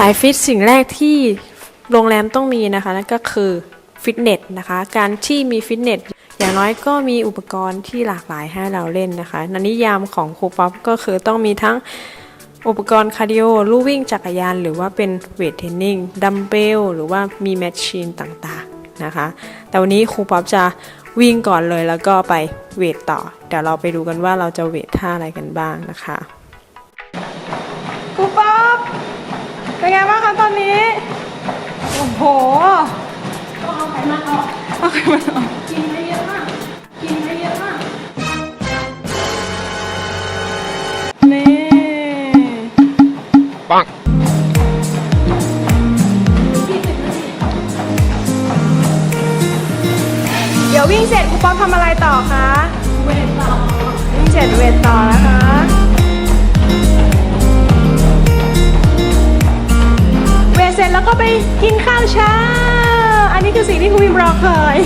สายฟิตสิ่งแรกที่โรงแรมต้องมีนะคะนั่นก็คือฟิตเนสนะคะการที่มีฟิตเนสอย่างน้อยก็มีอุปกรณ์ที่หลากหลายให้เราเล่นนะคะในนิยามของครูป๊อปก็คือต้องมีทั้งอุปกรณ์คาร์ดิโอลู่วิ่งจักรยาน หรือว่าเป็นเวทเทรนนิ่งดัมเบลหรือว่ามีแมชชีนต่างๆนะคะ แต่วันนี้ครูป๊อปจะวิ่งก่อนเลยแล้วก็ไปเวทต่อ เดี๋ยวเราไปดูกันว่าเราจะเวทท่าอะไรกันบ้างนะคะ มันออกกินไม่เยอะมากกินไม่เยอะมากนี่ปังเดี๋ยววิ่งเสร็จครูป๊อปทำอะไรต่อคะ เวทต่อ วิ่งเสร็จเวทต่อนะคะเวทเสร็จแล้วก็ไปกินข้าวเช้า คือสิ่งที่ครูพิมรอคอย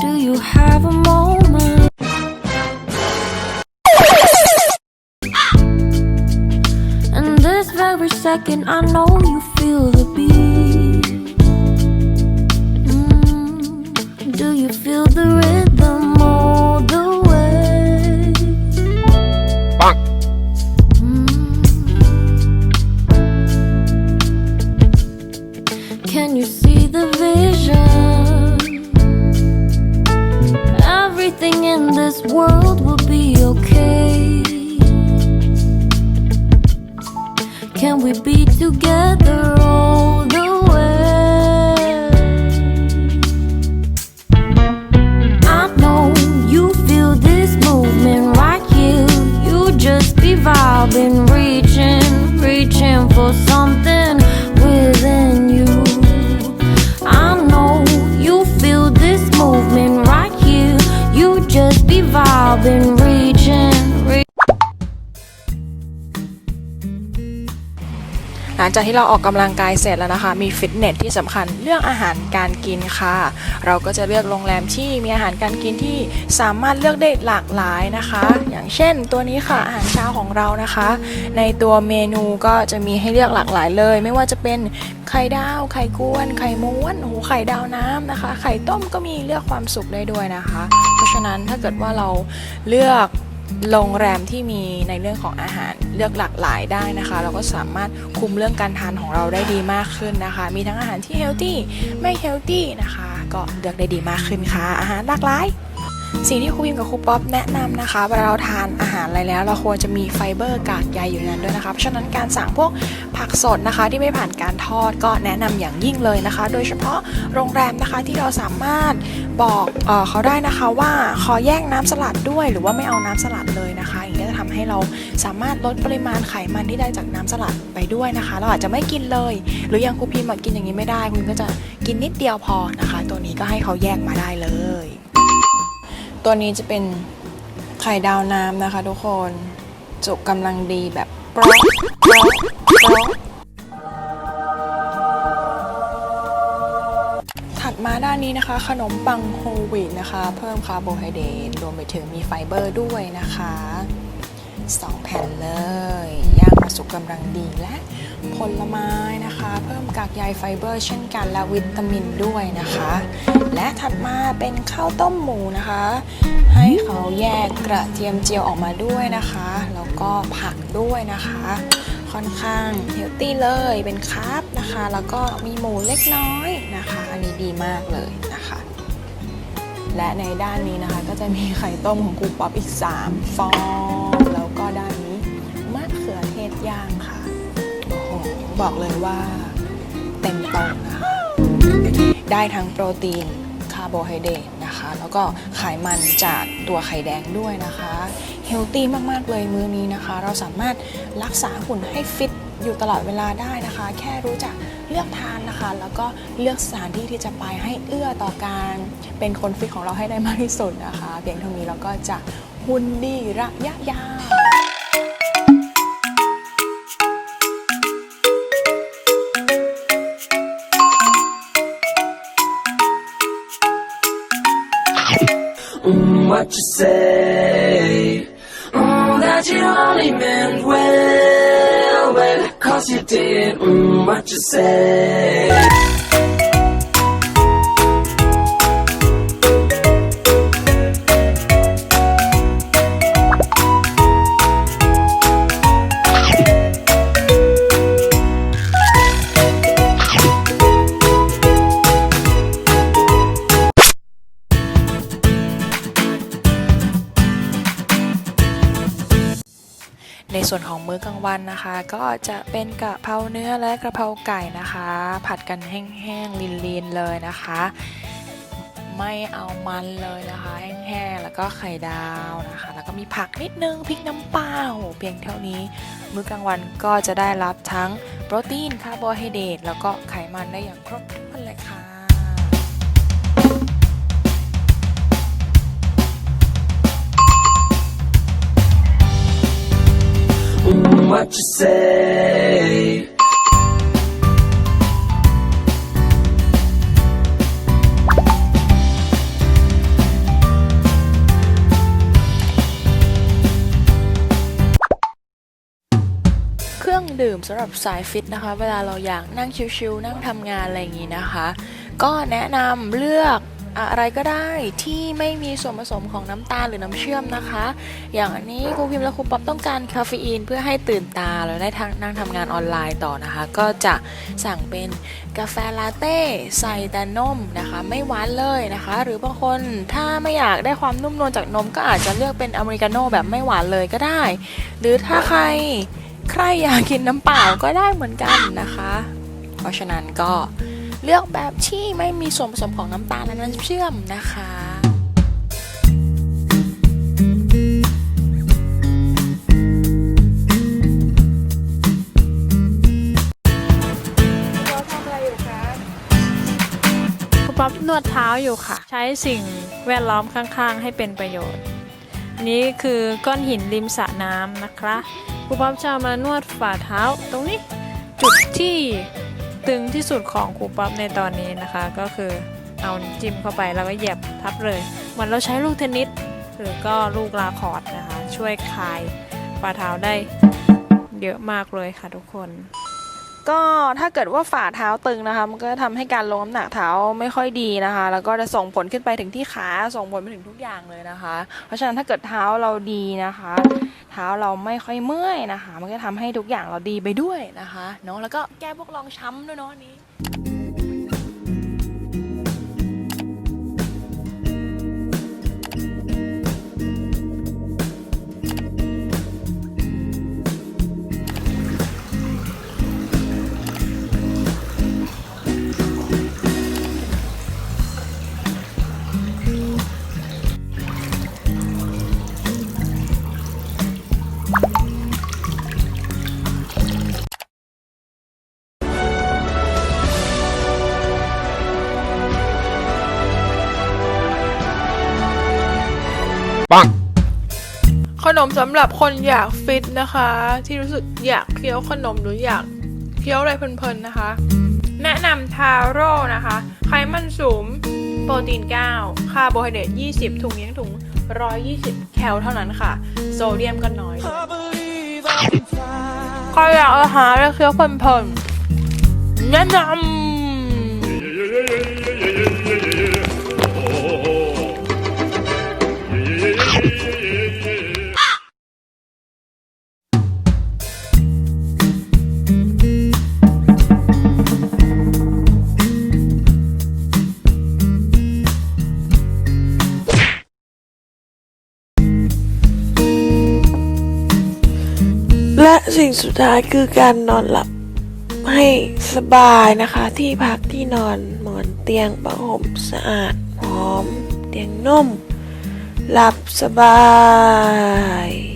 Do you have a moment? And this very second, I know you feel the beat. หลังจากที่เราออกกำลังกายเสร็จแล้วนะคะ มีฟิตเนสที่สำคัญเรื่องอาหารการกินค่ะ เราก็จะเลือกโรงแรมที่มีอาหารการกินที่สามารถเลือกได้หลากหลายนะคะ อย่างเช่นตัวนี้ค่ะอาหารเช้าของเรานะคะ ในตัวเมนูก็จะมีให้เลือกหลากหลายเลย ไม่ว่าจะเป็นไข่ดาว ไข่กวน ไข่ม้วนโอ้โหไข่ดาวน้ำนะคะ ไข่ต้มก็มีเลือกความสุขได้ด้วยนะคะ เพราะฉะนั้นถ้าเกิดว่าเราเลือก โรงแรมที่มีในเรื่องของอาหารเลือกหลากหลายได้นะคะ เราก็สามารถคุมเรื่องการทานของเราได้ดีมากขึ้นนะคะ มีทั้งอาหารที่เฮลตี้ไม่เฮลตี้นะคะ ก็เลือกได้ดีมากขึ้นค่ะ อาหารหลากหลายสิ่งที่ครูพิมกับครูป๊อปแนะนำนะคะเวลาเราทานอาหารอะไรแล้ว เราควรจะมีไฟเบอร์กากใยอยู่ในนั้นด้วยนะคะเพราะฉะนั้นการสั่งพวกผักสดนะคะ ที่ไม่ผ่านการทอดก็แนะนำอย่างยิ่งเลยนะคะ โดยเฉพาะโรงแรมนะคะที่เราสามารถ บอกเออเขาได้นะคะว่าขอแยกน้ำสลัดด้วย หรือว่าไม่เอาน้ำสลัดเลยนะคะอย่างนี้ก็จะทำให้เราสามารถลดปริมาณไขมันที่ได้จากน้ำสลัดไปด้วยนะคะ เราอาจจะไม่กินเลย หรืออย่างครูพิมกินอย่างนี้ไม่ได้คุณก็จะกินนิดเดียวพอนะคะ ตัวนี้ก็ให้เขาแยกมาได้เลย ตัวนี้จะเป็นไข่ดาวน้ำนะคะ ทุกคนจุกกำลังดีแบบปรดโปรดโปร ด้านนี้นะคะ ขนมปังโฮลวีตนะคะ เพิ่มคาร์โบไฮเดรตรวมไปถึงมีไฟเบอร์ด้วยนะคะ 2 แผ่นเลยย่างมาสุกกำลังดีและผลไม้นะคะ เพิ่มกากใยไฟเบอร์ เช่นกันและวิตามินด้วยนะคะ และถัดมาเป็นข้าวต้มหมูนะคะ ให้เขาแยกกระเทียมเจียวออกมาด้วยนะคะ แล้วก็ผักด้วยนะคะ ค่อนข้างเฮลตี้เลยเป็นคาร์บนะคะ แล้วก็มีหมูเล็กน้อยนะคะ อันนี้ดีมากเลยนะคะ และในด้านนี้นะคะก็จะมีไข่ต้มของครูป๊อปอีก 3 ฟอง แล้วก็ด้านนี้มะเขือเทศย่างค่ะโอ้โหบอกเลยว่าเต็มโตะนะคะได้ทั้งโปรตีนคาร์โบไฮเดรตนะคะ แล้วก็ไขมันจากตัวไข่แดงด้วยนะคะ เฮลตี้มาก ๆ เลยมือนี้นะคะ เราสามารถรักษาหุ่นให้ฟิตอยู่ตลอดเวลาได้นะคะ แค่รู้จักเลือกทานนะคะ แล้วก็เลือกสถานที่ที่จะไปให้เอื้อต่อการเป็นคนฟิตของเราให้ได้มากที่สุดนะคะ เพียงเท่านี้เราก็จะหุ่นดีระยะยาว what you say That you only meant well, well, cause you did mm, what you say. – ส่วนของมื้อกลางวันนะคะ ก็จะเป็นกะเพราเนื้อและกระเพราไก่นะคะ ผัดกันแห้งๆลีนๆเลยนะคะ ไม่เอามันเลยนะคะ แห้งๆแล้วก็ไข่ดาวนะคะ แล้วก็มีผักนิดนึงพริกน้ำปล่าเพียงเท่านี้ มื้อกลางวันก็จะได้รับทั้งโปรตีนคาร์โบไฮเดรตแล้วก็ไขมันได้อย่างครบถ้วนเลยค่ะ what you say. เครื่องดื่มสำหรับสายฟิตนะคะ เวลาเราอยากนั่งชิวๆนั่งทำงานอะไรอย่างนี้นะคะ ก็แนะนำเลือก อะไรก็ได้ที่ไม่มีส่วนผสมของน้ำตาลหรือน้ำเชื่อมนะคะ อย่างอันนี้ครูพิมพ์และครูป๊อปต้องการคาเฟอีนเพื่อให้ตื่นตาแล้วได้ทางนั่งทำงานออนไลน์ต่อนะคะ ก็จะสั่งเป็นกาแฟลาเต้ใส่แต่นมนะคะ ไม่หวานเลยนะคะ หรือบางคนถ้าไม่อยากได้ความนุ่มนวลจากนมก็อาจจะเลือกเป็นอเมริกาโน่แบบไม่หวานเลยก็ได้ หรือถ้าใครใครอยากกินน้ำเปล่าก็ได้เหมือนกันนะคะ เพราะฉะนั้นก็ เลือกแบบที่ไม่มีส่วนผสมของน้ำตาลและน้ำเชื่อมนะคะคะครูป๊อปนวดเท้าอยู่ค่ะ ใช้สิ่งแวดล้อมข้างๆ ให้เป็นประโยชน์นี่คือก้อนหินริมสระน้ำนะคะครูป๊อปจะมานวดฝ่าเท้าตรงนี้ จุดที่ ตึงที่สุดของครูป๊อปในตอนนี้นะคะ ก็คือเอาจิ้มเข้าไปแล้วก็เหยียบทับเลยเหมือนเราใช้ลูกเทนนิสหรือก็ลูกลาคอร์ดนะคะ ช่วยคลายฝ่าเท้าได้เยอะมากเลยค่ะทุกคน ก็ถ้าเกิดว่าฝ่าเท้าตึงนะคะ มันก็จะทำให้การลงน้ำหนักเท้าไม่ค่อยดีนะคะ แล้วก็จะส่งผลขึ้นไปถึงที่ขาส่งผลไปถึงทุกอย่างเลยนะคะ เพราะฉะนั้นถ้าเกิดเท้าเราดีนะคะ เท้าเราไม่ค่อยเมื่อยนะคะ มันก็ทำให้ทุกอย่างเราดีไปด้วยนะคะเนาะแล้วก็แก้พวกรองช้ำด้วยเนาะนี้ นี้ Bonk. ขนมสำหรับคนอยากฟิตนะคะ ที่รู้สึกอยากเคี้ยวขนมหรืออยากเคี้ยวอะไรเพลินๆนะคะ แนะนำทาโร่นะคะ ไขมันสูงโปรตีน 9 คาร์โบไฮเดรต 20 ถุงเลี้ยงถุง 120 แคลเท่านั้นค่ะ โซเดียมก็น้อยใครอยากอาหารและเคี้ยวเพลินๆแนะนำ และสิ่งสุดท้ายคือการนอนหลับให้สบายนะคะ ที่พักที่นอนหมอนเตียงผ้าห่มสะอาดหอม เตียงนุ่ม หลับสบาย